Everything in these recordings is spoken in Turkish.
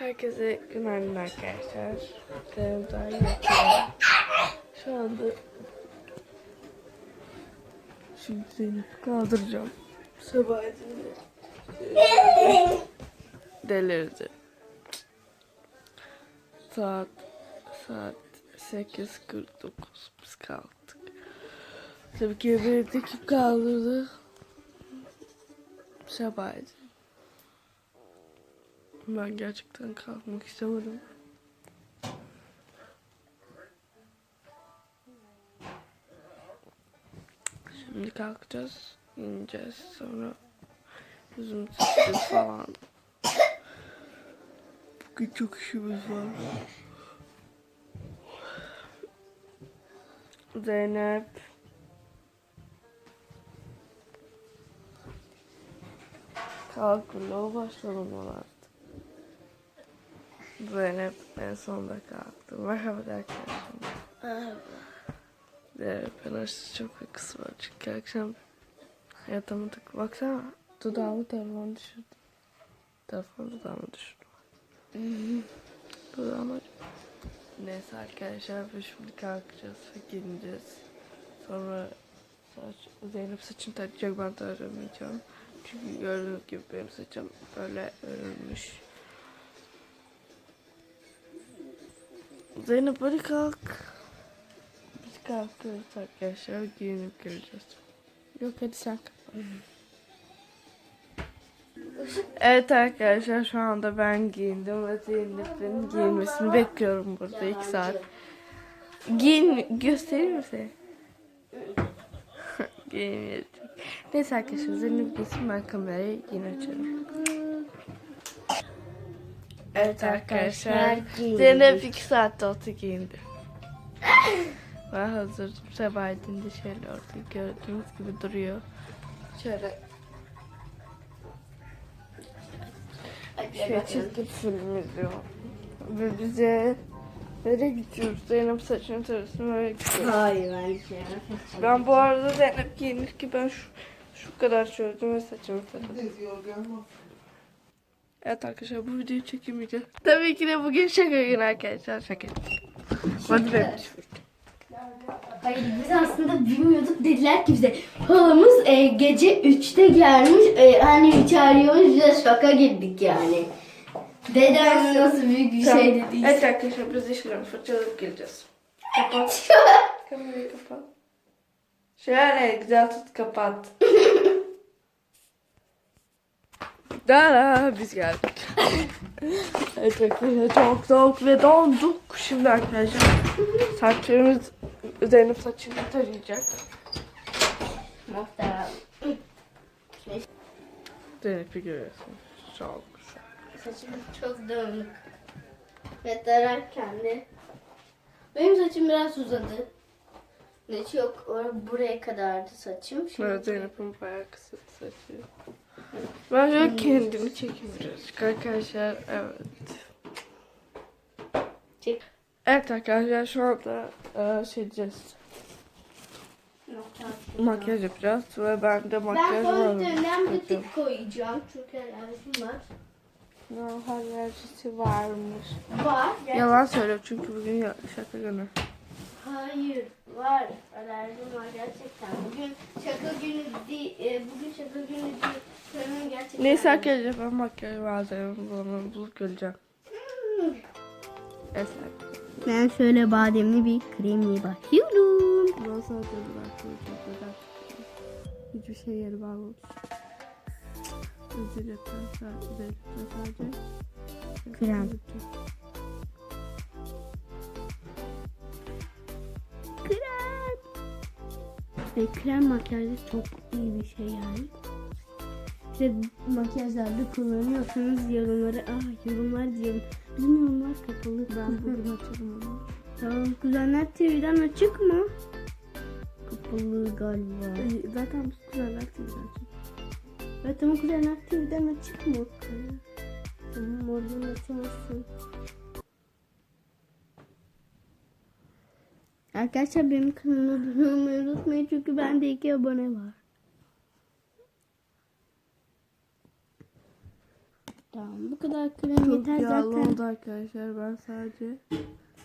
Herkese günaydın arkadaşlar. Kanalımdan yakıyorum. Şu anda şimdi Zeynep'i kaldıracağım. Sabah delirdi. Saat saat 8.49 biz kalktık. Tabii ki beni kim kaldırdı? Sabah. Ben gerçekten kalkmak istemedim. Şimdi kalkacağız, ineceğiz. Sonra yüzümüzü sileceğiz falan. Bugün çok işimiz var. Zeynep. Kalk vlogu başlayalım artık. Zeynep en sonunda kalktı. Merhaba arkadaşlar. Zeynep ben açtı çok uykusu var çünkü akşam yatamadık. Baksana dudağımı telefon düşürdü. Telefon dudağımı düşürdü. Dudağımı Neyse arkadaşlar biz şimdi kalkacağız ve giyineceğiz. Sonra saç, Zeynep saçını tarayacak ben taramayacağım. Çünkü gördüğünüz gibi benim saçım böyle örülmüş. Zeynep hadi kalk. Biz kalkıyoruz arkadaşlar giyinip geleceğiz. Yok hadi sen kalk. Evet arkadaşlar şu anda ben giyindim ve Zeynep'in giyinmesini bekliyorum burada iki saat. Giyin göstereyim mi seni? Giyinmeyecek. Neyse arkadaşlar Zeynep giysin ben kamerayı yine açarım. Evet arkadaşlar Zeynep iki saatte oldu giyindi. Ben hazırdım. Sebahattin de şöyle orada gördüğünüz gibi duruyor. Şöyle şey çizgi film izliyor. Ve bize nereye gidiyoruz? Zeynep saçını tarasın böyle gidiyor. Hayır ben şey Ben bu arada Zeynep giyinir ki ben şu, şu kadar çözdüm ve saçımı taradım. Evet arkadaşlar bu videoyu çekemeyeceğiz. Tabii ki de bugün şaka günü arkadaşlar şaka. Hadi benim Hayır biz aslında bilmiyorduk dediler ki bize halamız e, gece 3'te gelmiş e, hani çağırıyormuş biz de şoka girdik yani. Dedem nasıl büyük bir şey dedi. Evet arkadaşlar biz dişlerimi fırçalayıp geleceğiz. Kapat. Kamerayı kapat. Şöyle güzel tut kapat. Dara biz geldik. evet arkadaşlar çok soğuk ve donduk. Şimdi arkadaşlar saçlarımız Zeynep saçını tarayacak. Muhtemelen. Zeynep'i görüyorsun. Çok güzel. Saçım çok dağınık. Ve tararken de. Benim saçım biraz uzadı. Ne çok or- buraya kadardı saçım. Şimdi Evet Zeynep'in bayağı kısa saçı. Ben şöyle kendimi çekeyim birazcık arkadaşlar. Evet. Çek. Evet arkadaşlar şu anda e, şey diyeceğiz. Makyaj yapacağız ve ben de Ben makyaj fondötenden butik koyacağım çünkü alerjim var. Ne alerjisi varmış. Var. Yalan söylüyor çünkü bugün ya- şaka günü. Hayır var. Alerjim var gerçekten. Bugün şaka günü değil. e, bugün şaka günü değil. Sanırım gerçekten. Neyse arkadaşlar ben makyaj malzememi bunu bulup geleceğim. Hmm. Eser. Ben şöyle bademli bir kremle. Ben sadece bırakıyorum çok kadar. Hiçbir şey yeri bağlamış. Özür dilerim sadece. sadece. Krem. Krem. Ve krem makyajı çok iyi bir şey yani. İşte makyajlarda kullanıyorsanız yorumları, ah yorumlar diyorum. Bizim yorumlar kapalı. Ben bugün açarım onu. Tamam kuzenler TV'den açık mı? Kapalı galiba. Zaten biz güzeller TV'den Evet ama kuzenler TV'den açık mı? Tamam oradan açamazsın. Arkadaşlar benim kanalıma abone olmayı unutmayın çünkü bende iki abone var. Tamam bu kadar krem Çok yeter yağlı zaten. oldu arkadaşlar. Ben sadece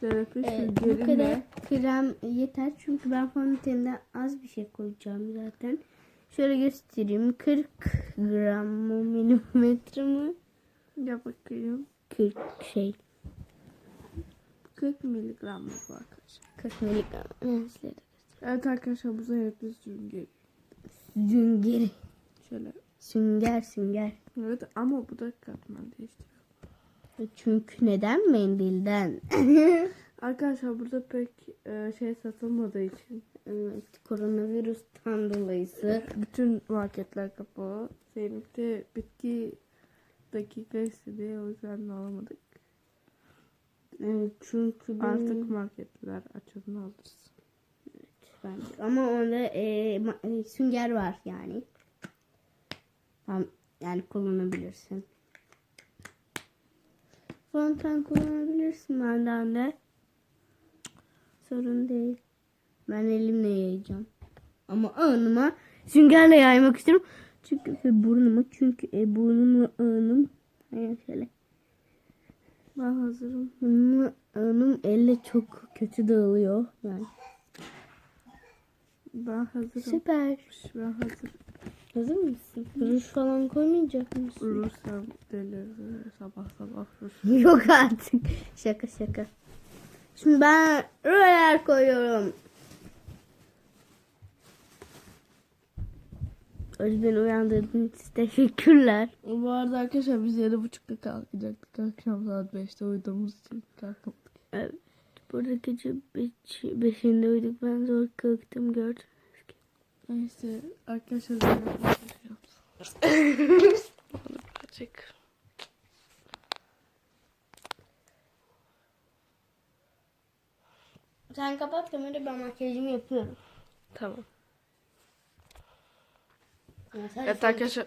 Zeynep'in Ee, bu kadar krem yeter çünkü ben fondötenden az bir şey koyacağım zaten. Şöyle göstereyim. 40 gram mı milimetre mi? yap bakayım. 40 şey. 40 miligram mı bu arkadaşlar? 40 miligram. Neyse. Evet arkadaşlar bu Zeynep'in süngeri. Süngeri. Şöyle. Sünger sünger. Evet ama bu da katman değiştiriyor. Çünkü neden mendilden? Arkadaşlar burada pek e, şey satılmadığı için evet, koronavirüsten dolayısı. bütün marketler kapalı. Zeynep de bitki dakika istedi o yüzden alamadık. Evet, çünkü benim- Artık marketler açılın alırız. bence. Ama onda e, e, sünger var yani. Tam yani kullanabilirsin. Fonten kullanabilirsin benden de. Sorun değil. Ben elimle yayacağım. Ama ağınıma süngerle yaymak istiyorum. Çünkü ve burnuma çünkü e, burnum ve ağınım Hayır, şöyle. Ben hazırım. Ağınım elle çok kötü dağılıyor. Yani. Ben hazırım. Süper. Ben hazırım. Hazır mısın? Ruj falan koymayacak mısın? Ulursam deliririm sabah sabah ruj. Yok artık. Şaka şaka. Şimdi ben roller koyuyorum. Beni uyandırdığın için teşekkürler. Bu arada arkadaşlar biz yedi buçukta kalkacaktık. Akşam saat beşte uyuduğumuz için kalkamadık. Evet. Burada gece beş, beşinde uyuduk. Ben zor kalktım gördüm. Neyse arkadaşlar birazcık. Sen kapat kamerayı ben makyajımı yapıyorum. Tamam. Evet, arkadaşlar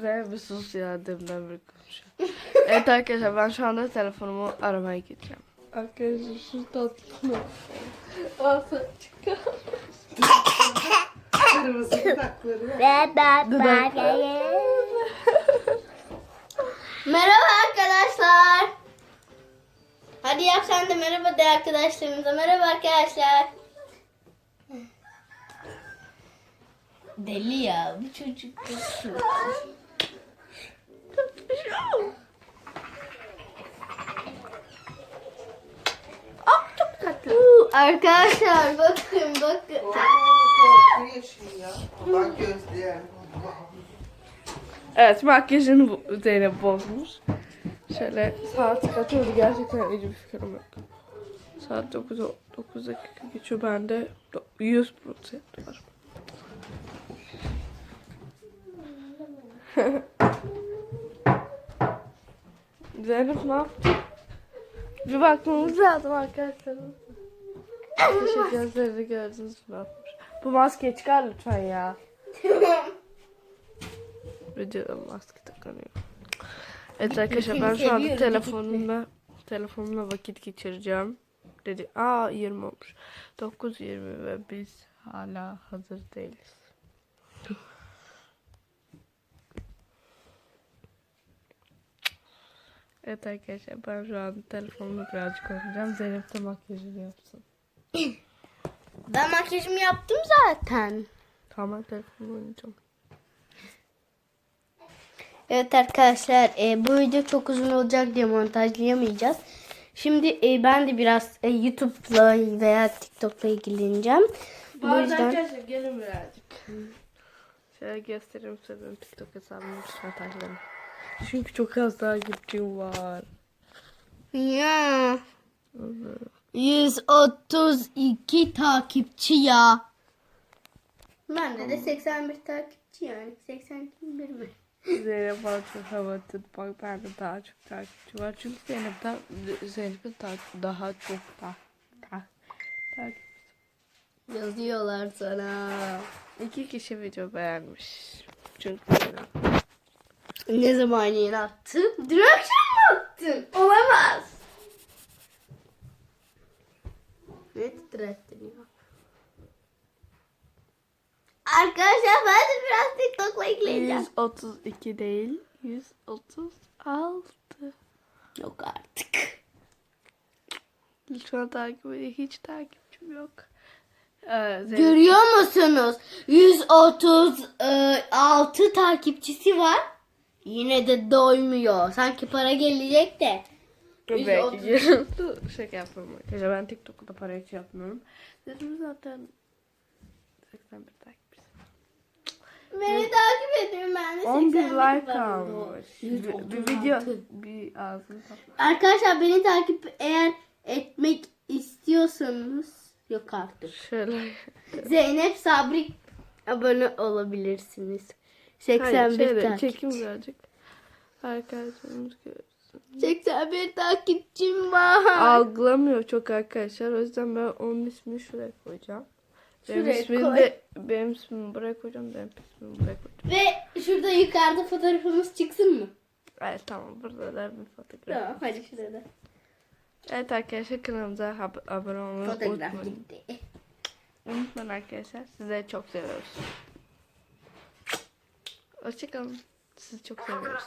Zeynep bir sus ya deminden beri konuşuyor. evet arkadaşlar ben şu anda telefonumu aramaya gideceğim. Arkadaşlar şu tatlı. Ağzı çıkar. Merhaba arkadaşlar. Hadi yap sen de merhaba de arkadaşlarımıza. Merhaba arkadaşlar. Deli ya bu çocuk. Uuu, Arkadaşlar bakın bakın. Bak gözleyen. Evet makyajını bu- Zeynep bozmuş. Şöyle saat kaç oldu gerçekten iyice bir fikrim yok. Saat 9, 9 dakika geçiyor bende 100 prozent var. Zeynep ne yaptı? Bir bakmamız lazım arkadaşlar. Teşekkür gözlerini gördünüz mü? Bu maskeyi çıkar lütfen ya. Videoda maske takılıyor. Evet arkadaşlar ben şu anda telefonumla telefonumla vakit geçireceğim. Dedi. Aa 20 olmuş. 9.20 ve biz hala hazır değiliz. Evet arkadaşlar ben şu an telefonumu birazcık oynayacağım. Zeynep de makyajını yapsın. Ben makyajımı yaptım zaten. Tamam telefonumu oynayacağım. Evet arkadaşlar e, bu video çok uzun olacak diye montajlayamayacağız. Şimdi e, ben de biraz e, YouTube'la veya TikTok'la ilgileneceğim. Bu yüzden arkadaşlar gelin birazcık. Şöyle göstereyim size benim TikTok hesabımın montajlarını. Çünkü çok az takipçim var. ya 132 takipçi ya. Bende de 81 takipçi yani 81 mi? Zeynep çok havalı. Bak bende daha çok takipçi var. Çünkü Zeynep'ten Zeynep'in ta- daha çok da ta- takip. Yazıyorlar sana. İki kişi video beğenmiş. Çünkü Ne zaman yeni attın? Dün akşam mı attın? Olamaz. Ne titrettin ya? Arkadaşlar ben de biraz TikTok'la ilgileneceğim. 132 değil 136. Yok artık. Lütfen takip edin. Hiç takipçim yok. Ee, Zeynep- Görüyor musunuz? 136 takipçisi var. Yine de doymuyor. Sanki para gelecek de. Dur 130. belki şaka yapıyorum arkadaşlar. Ben TikTok'ta para hiç yapmıyorum. Dedim zaten 81 takipçisi. Beni takip edin ben de 11 80 like var. almış. Bir, bir 136. video bir ağzını topla. Arkadaşlar beni takip eğer etmek istiyorsanız yok artık. Şöyle. Zeynep Sabri abone olabilirsiniz. Hayır, 81 şöyle takip. çekim birazcık. Arkadaşlarımız görsün. 81 takipçim var. Algılamıyor çok arkadaşlar. O yüzden ben onun ismini şuraya koyacağım. Benim Şuraya ismimi koy. de benim ismimi buraya koyacağım. Benim ismimi buraya koyacağım. Ve şurada yukarıda fotoğrafımız çıksın mı? Evet tamam burada da bir fotoğraf. Tamam hadi şurada. Evet arkadaşlar kanalımıza hab- abone olmayı Fotoğraf unutmayın. gitti. Unutmayın arkadaşlar. Sizleri çok seviyoruz. Hoşçakalın. Sizi çok seviyoruz.